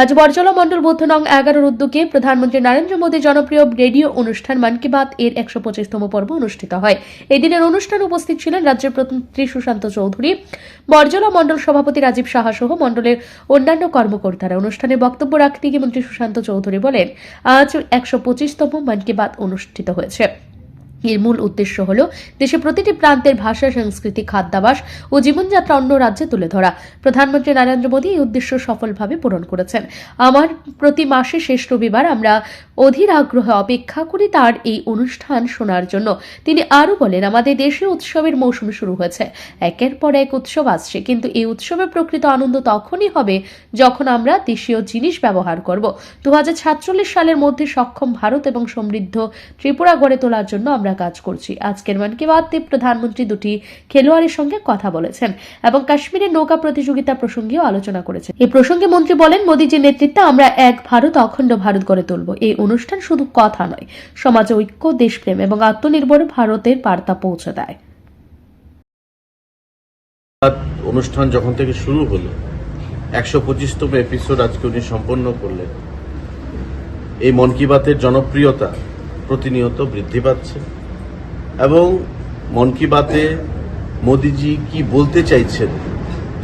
আজ বরজলা মণ্ডল বৌদ্ধ নং এগারোর উদ্যোগে প্রধানমন্ত্রী নরেন্দ্র মোদী জনপ্রিয় রেডিও অনুষ্ঠান মন কি বাত এর একশো পঁচিশতম পর্ব অনুষ্ঠিত হয়। এদিনের অনুষ্ঠানে উপস্থিত ছিলেন রাজ্যের প্রধানমন্ত্রী সুশান্ত চৌধুরী। বরজলা মণ্ডল সভাপতি রাজীব সাহা সহ মণ্ডলের অন্যান্য কর্মকর্তারা অনুষ্ঠানে বক্তব্য রাখতে গিয়ে মন্ত্রী সুশান্ত চৌধুরী বলেন, আজ একশো পঁচিশতম মন কি বাত অনুষ্ঠিত হয়েছে। এর মূল উদ্দেশ্য হল দেশে প্রতিটি প্রান্তের ভাষা, সংস্কৃতি, খাদ্যাভাস ও জীবনযাত্রা অন্য রাজ্যে তুলে ধরা। প্রধানমন্ত্রী নরেন্দ্র মোদী এই উদ্দেশ্য সফলভাবে পূরণ করেছেন। আমার প্রতি মাসে শেষ রবিবার আমরা অধীর আগ্রহে অপেক্ষা করি তার এই অনুষ্ঠান শোনার জন্য। তিনি আরও বলেন, আমাদের দেশে উৎসবের মৌসুম শুরু হয়েছে। একের পর এক উৎসব আসছে, কিন্তু এই উৎসবের প্রকৃত আনন্দ তখনই হবে যখন আমরা দেশীয় জিনিস ব্যবহার করব। দু সালের মধ্যে সক্ষম ভারত এবং সমৃদ্ধ ত্রিপুরা গড়ে তোলার জন্য আমরা কাজ করছি। আজকের মন কি বাতে প্রধানমন্ত্রী দুটি খেলোয়াড়ের সঙ্গে কথা বলেছেন এবং কাশ্মীরের নৌকা প্রতিযোগিতা প্রসঙ্গেও আলোচনা করেছেন। এই প্রসঙ্গে মন্ত্রী বলেন, মোদীজির নেতৃত্বে আমরা এক ভারত, অখণ্ড ভারত গড়ে তুলব। এই অনুষ্ঠান শুধু কথা নয়, সমাজে ঐক্য, দেশপ্রেম এবং আত্মনির্ভর ভারতের বার্তা পৌঁছে দেয়। অনুষ্ঠান যখন থেকে শুরু হলো, একশো পঁচিশতম এপিসোড আজকে উনি সম্পন্ন করলেন। এই মন কি বাতের জনপ্রিয়তা প্রতিনিয়ত বৃদ্ধি পাচ্ছে। এবং মন কি বাতে মোদিজি কি বলতে চাইছেন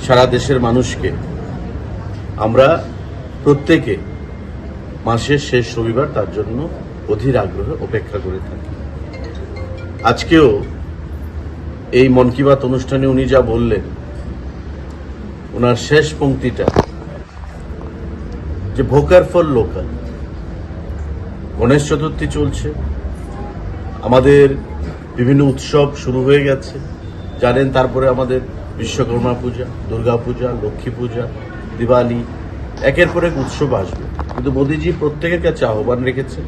সারা দেশের মানুষকে? আমরা প্রত্যেকে মাসের শেষ রবিবার তার জন্য অধীর আগ্রহে অপেক্ষা করে থাকি। আজকেও এই মন কি বাত অনুষ্ঠানে উনি যা বললেন ওনার শেষ পংক্তিটা যে vocal for local. Ganesh Chaturthi চলছে। আমাদের বিভিন্ন উৎসব শুরু হয়ে গেছে। জানেন, তারপরে আমাদের বিশ্বকর্মা পূজা, দুর্গা পূজা, লক্ষ্মী পূজা, দিওয়ালি, একের পর এক উৎসব আসবে। কিন্তু মোদিজি প্রত্যেকের কাছে আহ্বান রেখেছেন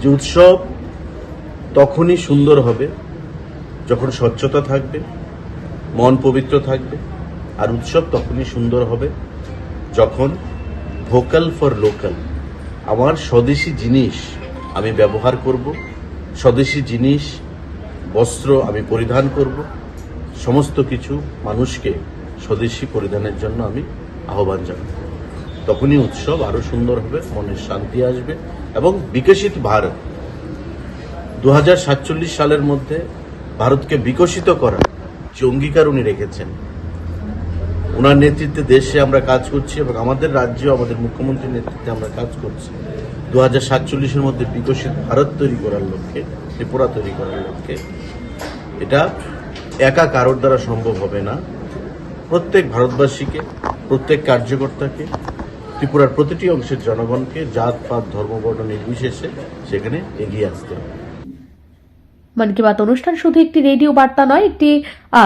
যে উৎসব তখনই সুন্দর হবে যখন স্বচ্ছতা থাকবে, মন পবিত্র থাকবে, আর উৎসব তখনই সুন্দর হবে যখন ভোকাল ফর লোকাল আমার স্বদেশি জিনিস আমি ব্যবহার করব স্বদেশি জিনিস, বস্ত্র আমি পরিধান করব। সমস্ত কিছু মানুষকে স্বদেশি পরিধানের জন্য আমি আহ্বান জানাব। তখনই উৎসব আরও সুন্দর হবে, মনের শান্তি আসবে এবং বিকশিত ভারত। দু হাজার সাতচল্লিশ সালের মধ্যে ভারতকে বিকশিত করার যে অঙ্গীকার উনি রেখেছেন ওনার নেতৃত্বে দেশে আমরা কাজ করছি এবং আমাদের রাজ্য আমাদের মুখ্যমন্ত্রীর নেতৃত্বে আমরা কাজ করছি। দু হাজার সাতচল্লিশের মধ্যে বিকশিত ভারত তৈরি করার লক্ষ্যে, ত্রিপুরা তৈরি করার লক্ষ্যে। এটা একা কারোর দ্বারা সম্ভব হবে না। প্রত্যেক ভারতবাসীকে, প্রত্যেক কার্যকর্তাকে, ত্রিপুরার প্রতিটি অংশের জনগণকে জাত, পাত ধর্মবর্ণ নির্বিশেষে সেখানে এগিয়ে আসতে হবে। মন কি বাত অনুষ্ঠান শুধু একটি রেডিও বার্তা নয়, একটি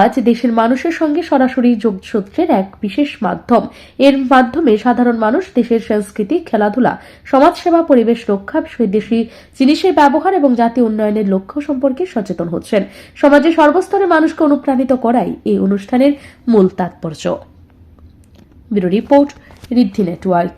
আজ দেশের মানুষের সঙ্গে সরাসরি যোগসূত্রের এক বিশেষ মাধ্যম। এর মাধ্যমে সাধারণ মানুষ, দেশের সংস্কৃতি খেলাধুলা, সমাজসেবা, পরিবেশ রক্ষা স্বদেশী জিনিসের ব্যবহার এবং জাতীয় উন্নয়নের লক্ষ্য সম্পর্কে সচেতন হচ্ছেন। সমাজে সর্বস্তরের মানুষকে অনুপ্রাণিত করাই এই অনুষ্ঠানের মূল তাৎপর্য। Report network.